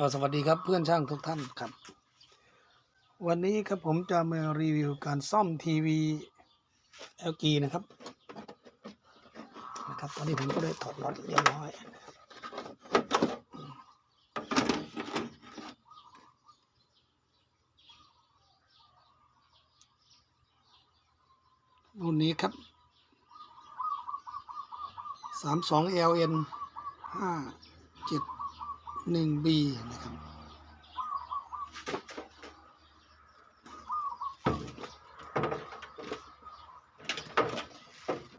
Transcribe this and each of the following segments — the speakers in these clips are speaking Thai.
สวัสดีครับเพื่อนช่างทุกท่านครับ วันนี้ครับผมจะมารีวิวการซ่อมทีวี LG นะครับนะครับตอนนี้ผมก็ได้ถอดน็อตเรียบร้อยรุ่นนี้ครับ 32 LN 5 7 1 B นะครับ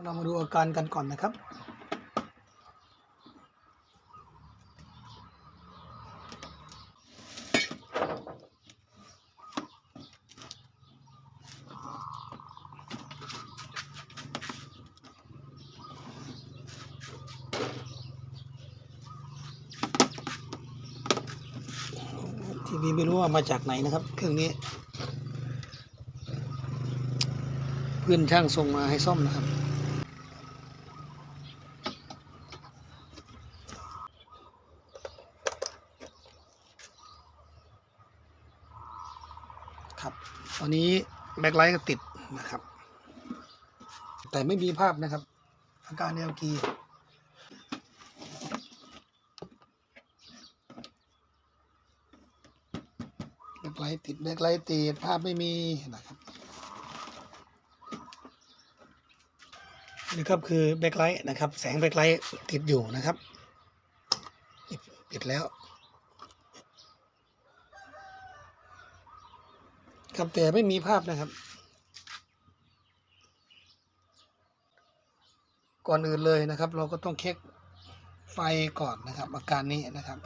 เรามาดูอาการกันก่อนนะครับ ทีวีไม่รู้ว่ามาจากไหนนะครับ เครื่องนี้ เพื่อนช่างส่งมาให้ซ่อมนะครับ ครับตอนนี้แบ็คไลท์ก็ติดนะครับ แต่ไม่มีภาพนะครับ อาการ LG แบ็คไลท์ติดแบ็คไลท์ติดภาพไม่มีนะครับนี่ครับคือแบ็คไลท์นะครับ แสงแบ็คไลท์ติดอยู่นะครับปิดแล้วครับแต่ไม่มีภาพนะครับ ก่อนอื่นเลยนะครับ เราก็ต้องเช็คไฟก่อนนะครับ อาการนี้นะครับ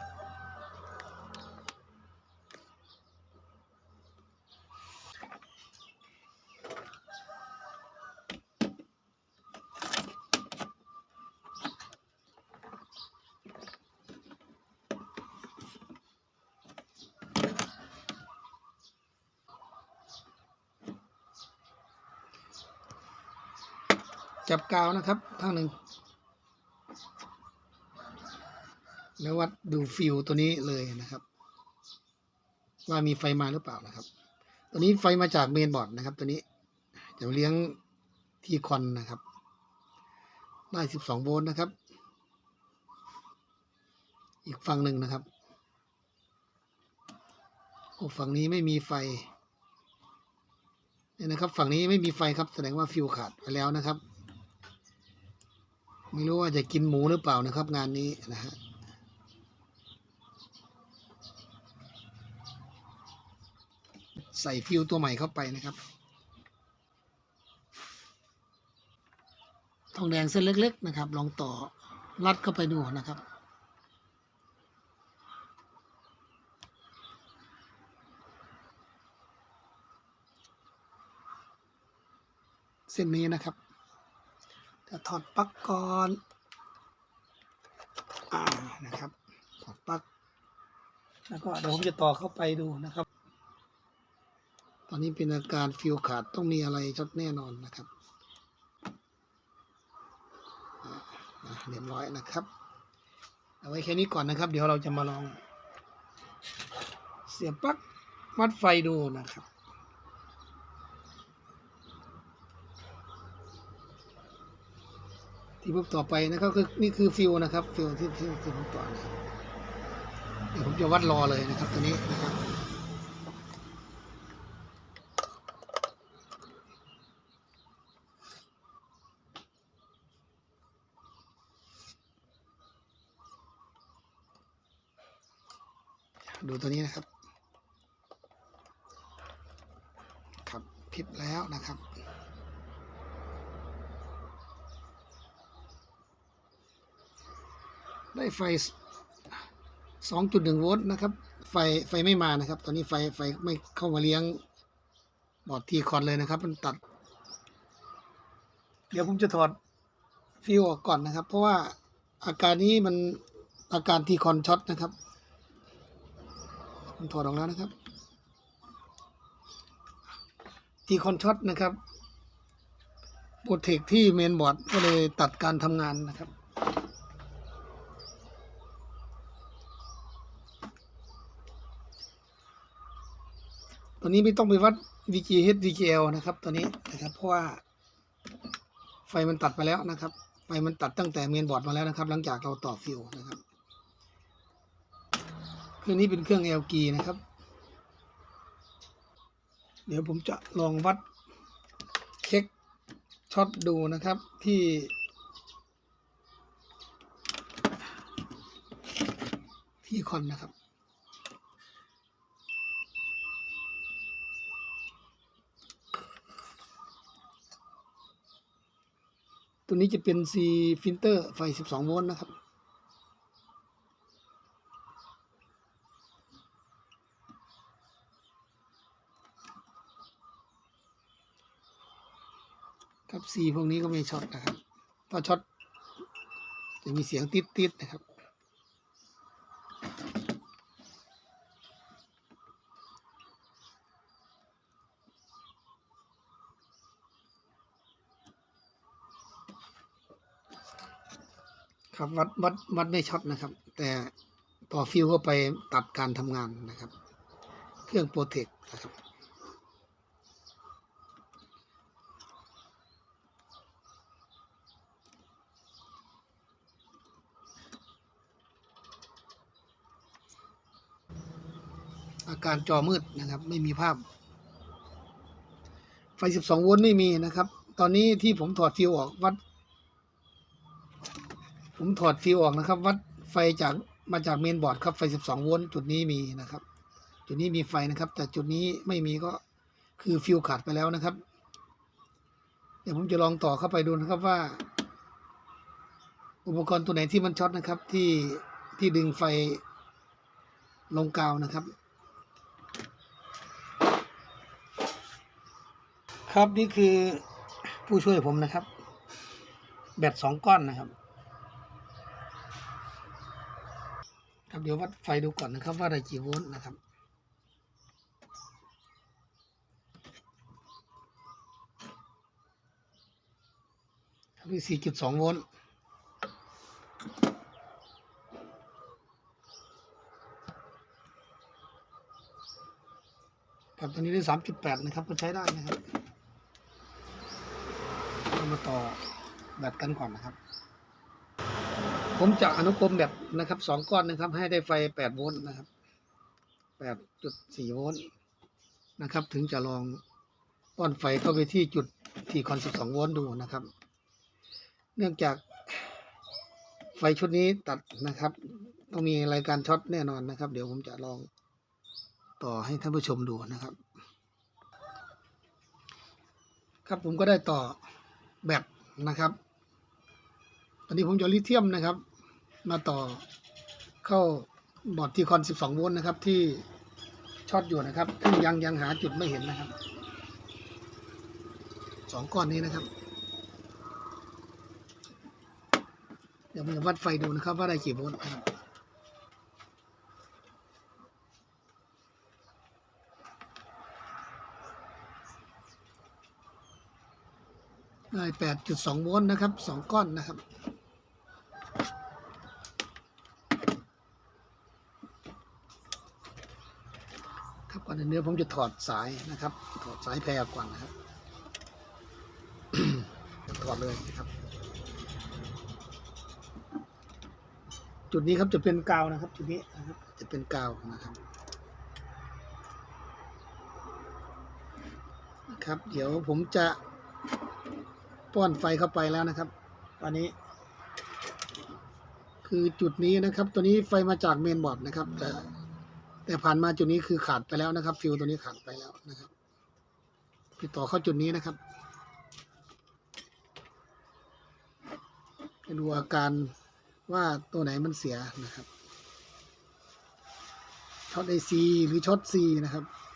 จับกาวนะครับข้างหนึ่งแล้ววัดดูฟิวตัวนี้เลยนะครับ ว่ามีไฟมาหรือเปล่านะครับ ตัวนี้ไฟมาจากเมนบอร์ดนะครับ ตัวนี้จะเลี้ยงที่คอนนะครับ ได้สิบสองโวลต์นะครับ อีกฝั่งหนึ่งนะครับโอ้ฝั่งนี้ไม่มีไฟเนี่ยนะครับ ฝั่งนี้ไม่มีไฟครับแสดงว่าฟิวขาดไปแล้วนะครับ ไม่รู้ว่าจะกินหมูหรือเปล่านะครับ งานนี้นะฮะใส่ฟิวตัวใหม่เข้าไปนะครับทองแดงเส้นเล็ก ๆ นะครับ ลองต่อรัดเข้าไปดูนะครับ เส้นนี้นะครับ จะถอดปลั๊กก่อนอ่านะครับ ถอดปลั๊กแล้วก็เดี๋ยวผมจะต่อเข้าไปดูนะครับ ตอนนี้เป็นอาการฟิวขาดต้องมีอะไรชัดแน่นอนนะครับเรียบร้อยนะครับ เอาไว้แค่นี้ก่อนนะครับ เดี๋ยวเราจะมาลอง เสียบปลั๊กวัดไฟดูนะครับ ที่ผมต่อไปนะครับคือนี่คือฟิวนะครับฟิวที่ที่ที่ผมต่อนะครับเดี๋ยวผมจะวัดรอเลยนะครับตัวนี้นะครับดูตัวนี้นะครับ ครับผิดแล้วนะครับ ได้ไฟ 2.1 โวลต์นะครับ ไฟไฟไม่มานะครับ ตอนนี้ไฟไฟไม่เข้ามาเลี้ยงบอร์ดทีคอนเลยนะครับ มันตัด เดี๋ยวผมจะถอดฟิวออกก่อนนะครับ เพราะว่าอาการนี้มันอาการทีคอนช็อตนะครับผมถอดออกแล้วนะครับทีคอนช็อตนะครับโปรเทคที่เมนบอร์ดก็เลยตัดการทำงานนะครับ ตัวนี้ไม่ต้องไปวัด VGH VGL นะครับตัวนี้นะครับ เพราะว่าไฟมันตัดไปแล้วนะครับ ไฟมันตัดตั้งแต่เมนบอร์ดมาแล้วนะครับ หลังจากเราต่อฟิวนะครับ เครื่องนี้เป็นเครื่อง LG นะครับ เดี๋ยวผมจะลองวัดเช็คช็อตดูนะครับที่ที่คอนนะครับ ตัวนี้จะเป็น C filter ไฟ 12 โวลต์นะครับ ครับ C พวกนี้ก็ไม่ช็อตนะครับ ถ้าช็อตจะมีเสียงติดๆนะครับ ครับ วัดวัดวัดไม่ช็อตนะครับ แต่ต่อฟิวเข้าไปตัดการทำงานนะครับ เครื่องโปรเทคนะครับอาการจอมืดนะครับ ไม่มีภาพ ไฟ 12 โวลต์ไม่มีนะครับ ตอนนี้ที่ผมถอดฟิวออกวัด ผมถอดฟิวออกนะครับ วัดไฟจากมาจากเมนบอร์ดครับไฟ 12 โวลต์จุดนี้มีนะครับ จุดนี้มีไฟนะครับ แต่จุดนี้ไม่มีก็คือฟิวขาดไปแล้วนะครับ เดี๋ยวผมจะลองต่อเข้าไปดูนะครับว่า อุปกรณ์ตัวไหนที่มันช็อตนะครับที่ที่ดึงไฟลงกาวนะครับ ครับนี่คือผู้ช่วยผมนะครับ แบตสองก้อนนะครับ ครับเดี๋ยววัดไฟดูก่อนนะครับว่าได้กี่โวลต์นะครับครับนี่สี่จุดสองโวลต์ครับตอนนี้ได้สามจุดแปดนะครับ ก็ใช้ได้นะครับ เรามาต่อแบตกันก่อนนะครับ ผมจะอนุกรมแบบนะครับสองก้อนนะครับ ให้ได้ไฟแปดโวลต์นะครับแปดจุดสี่โวลต์นะครับ ถึงจะลองป้อนไฟเข้าไปที่จุดที่คอนสิบสองโวลต์ดูนะครับ เนื่องจากไฟชุดนี้ตัดนะครับ ต้องมีรายการช็อตแน่นอนนะครับ เดี๋ยวผมจะลองต่อให้ท่านผู้ชมดูนะครับ ครับผมก็ได้ต่อแบตนะครับ ตอนนี้ผมจะลิเธียมนะครับ มาต่อเข้าบอร์ดทีคอน 12 โวลต์นะครับ ที่ช็อตอยู่นะครับซึ่งยังยังหาจุดไม่เห็นนะครับสองก้อนนี้นะครับ เดี๋ยวมจะวัดไฟดูนะครับ ว่าได้กี่โวลต์นะครับได้8.2โวลต์นะครับสองก้อนนะครับ ครับก่ อนอื่นเดี๋ยวผมจะถอดสายนะครับ ถอดสายแพรกก่อนนะครับ ถอดเลยนะครับ จุดนี้ครับจะเป็นกาวนะครับ จุดนี้นะครับจะเป็นกาวนะครับนะครับ เดี๋ยวผมจะป้อนไฟเข้าไปแล้วนะครับ ตอนนี้ คือจุดนี้นะครับ ตัวนี้ไฟมาจากเมนบอร์ดนะครับแต่ แต่ผ่านมาจุดนี้คือขาดไปแล้วนะครับ ฟิวตัวนี้ขาดไปแล้วนะครับ ติดต่อเข้าจุดนี้นะครับไปดูอาการว่าตัวไหนมันเสียนะครับช็อตไอซีหรือช็อตซีนะครับครับ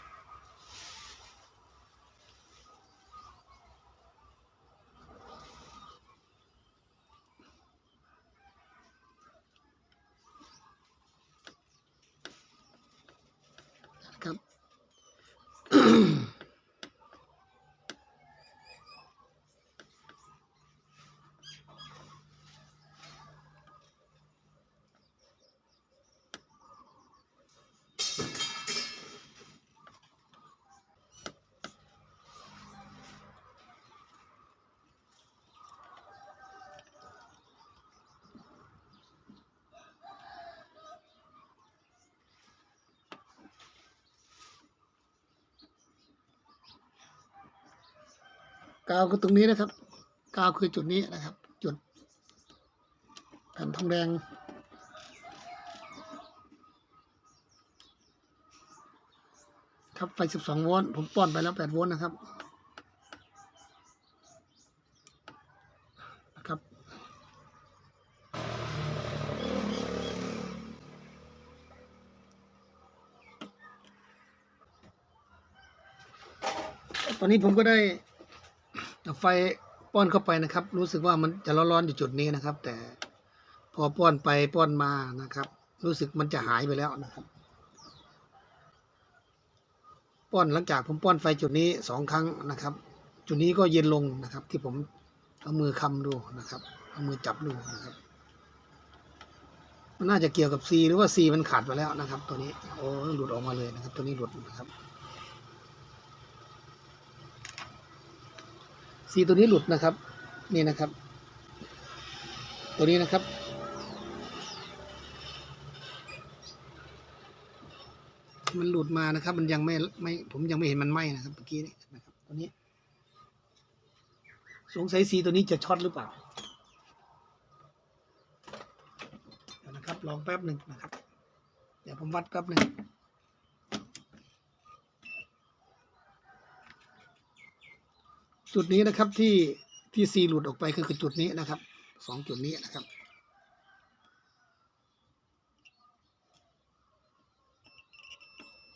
กาวคือตรงนี้นะครับ กาวคือจุดนี้นะครับ จุดแผ่นทองแดง ครับไฟ 12 โวลต์ผมป้อนไปแล้ว 8 โวลต์นะครับนะครับตอนนี้ผมก็ได้ ไฟป้อนเข้าไปนะครับ รู้สึกว่ามันจะร้อนๆอยู่จุดนี้นะครับ แต่พอป้อนไปป้อนมานะครับ รู้สึกมันจะหายไปแล้วนะครับ ป้อนหลังจากผมป้อนไฟจุดนี้สองครั้งนะครับ จุดนี้ก็เย็นลงนะครับ ที่ผมเอามือคำดูนะครับเอามือจับดูนะครับมันน่าจะเกี่ยวกับซีหรือว่าซีมันขาดไปแล้วนะครับ ตัวนี้โอ้หลุดออกมาเลยนะครับ ตัวนี้หลุดนะครับ ซีตัวนี้หลุดนะครับ นี่นะครับ ตัวนี้นะครับ มันหลุดมานะครับ มันยังไม่ไม่ผมยังไม่เห็นมันไหม้นะครับเมื่อกี้นี้นะครับตัวนี้ สงสัยสีตัวนี้จะช็อตหรือเปล่านะครับลองแป๊บหนึ่งนะครับ เดี๋ยวผมวัดแป๊บหนึ่ง จุดนี้นะครับที่ที่ซีหลุดออกไปคือคือจุดนี้นะครับสองจุดนี้นะครับ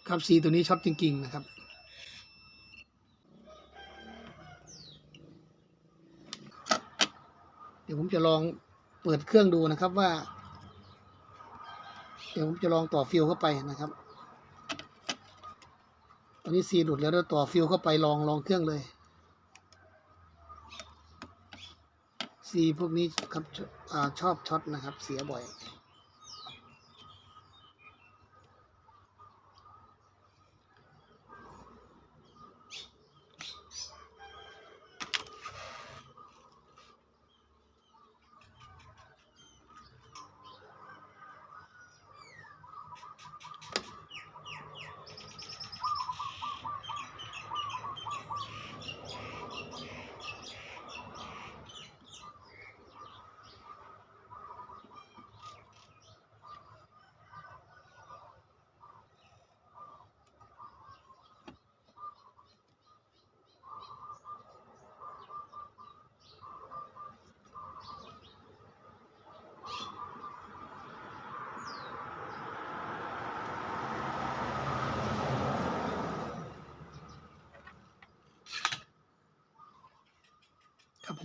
ครับสีตัวนี้ช็อตจริง ๆ นะครับเดี๋ยวผมจะลองเปิดเครื่องดูนะครับว่า เดี๋ยวผมจะลองต่อฟิวเข้าไปนะครับ ตอนนี้ซีหลุดแล้วเดี๋ยวต่อฟิวเข้าไปลองลองเครื่องเลย ซีพวกนี้ครับชอชอบช็อตนะครับ เสียบ่อย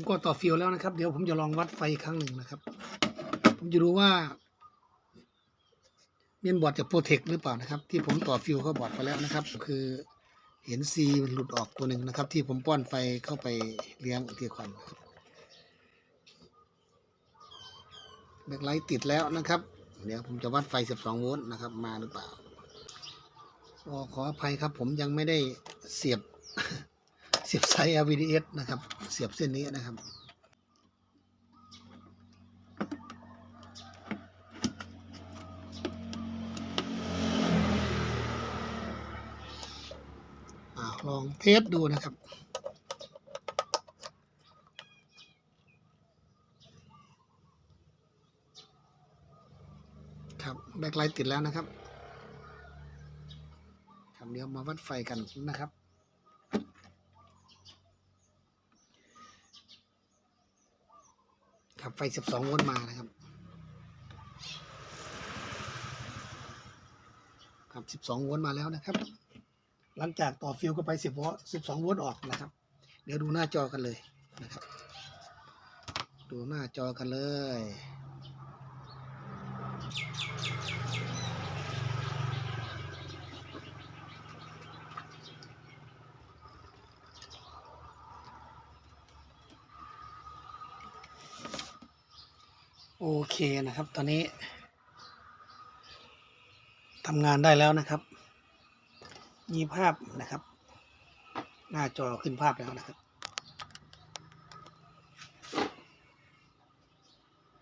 ผมก็ต่อฟิวแล้วนะครับ เดี๋ยวผมจะลองวัดไฟครั้งหนึ่งนะครับ ผมจะรู้ว่าเมียนบอร์ดจะโปรเทคหรือเปล่านะครับ ที่ผมต่อฟิวเข้าบอร์ดไปแล้วนะครับ คือเห็นซีมันหลุดออกตัวหนึ่งนะครับ ที่ผมป้อนไฟเข้าไปเลี้ยงเทียควันแบคไลท์ติดแล้วนะครับ เดี๋ยวผมจะวัดไฟ 12 โวลต์นะครับ มาหรือเปล่าขออภัยครับผมยังไม่ได้เสียบ เสียบสาย LVDS นะครับ เสียบเส้นนี้นะครับอ่าลองเทสดูนะครับครับแบ็คไลท์ติดแล้วนะครับครับเดี๋ยวมาวัดไฟกันนะครับ ครับ ไฟ 12 โวลต์มานะครับ ครับ 12 โวลต์มาแล้วนะครับ หลังจากต่อฟิวก็ไป 10 โวลต์ 12 โวลต์ออกนะครับ เดี๋ยวดูหน้าจอกันเลยนะครับ ดูหน้าจอกันเลย เคนะครับ ตอนนี้ทำงานได้แล้วนะครับ มีภาพนะครับ หน้าจอขึ้นภาพแล้วนะครับ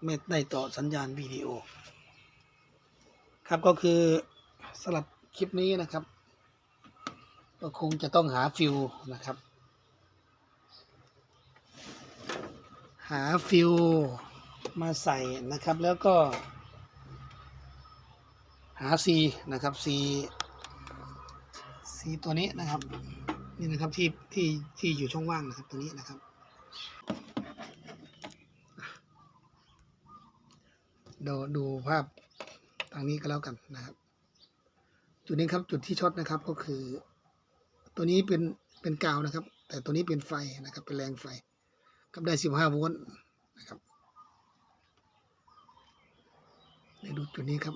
ไม่ได้ต่อสัญญาณวิดีโอ ครับก็คือสำหรับคลิปนี้นะครับ ก็คงจะต้องหาฟิวนะครับ หาฟิว มาใส่นะครับแล้วก็ หา C นะครับ C C ตัวนี้นะครับ นี่นะครับที่ที่ที่อยู่ช่องว่างนะครับตัวนี้นะครับดูดูภาพทางนี้ก็แล้วกันนะครับ จุดนี้ครับจุดที่ช็อตนะครับก็คือ ตัวนี้เป็นเป็นกาวนะครับ แต่ตัวนี้เป็นไฟนะครับ เป็นแรงไฟ กับได้สิบห้าโวลต์นะครับเดี๋ยวดูจุดนี้ครับ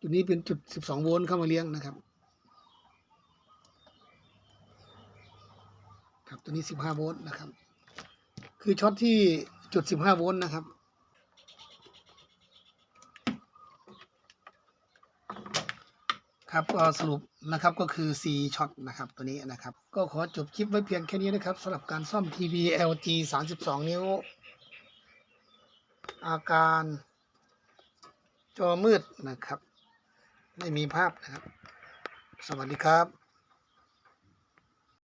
จุดนี้เป็นจุดสิบสองโวลต์เข้ามาเลี้ยงนะครับ ครับตัวนี้สิบห้าโวลต์นะครับ คือช็อตที่จุดสิบห้าโวลต์นะครับ ครับก็สรุปนะครับก็คือ C ช็อตนะครับตัวนี้นะครับ ก็ขอจบคลิปไว้เพียงแค่นี้นะครับสำหรับการซ่อมทีวี LG 32 นิ้ว อาการจอมืดนะครับ ไม่มีภาพนะครับ สวัสดีครับ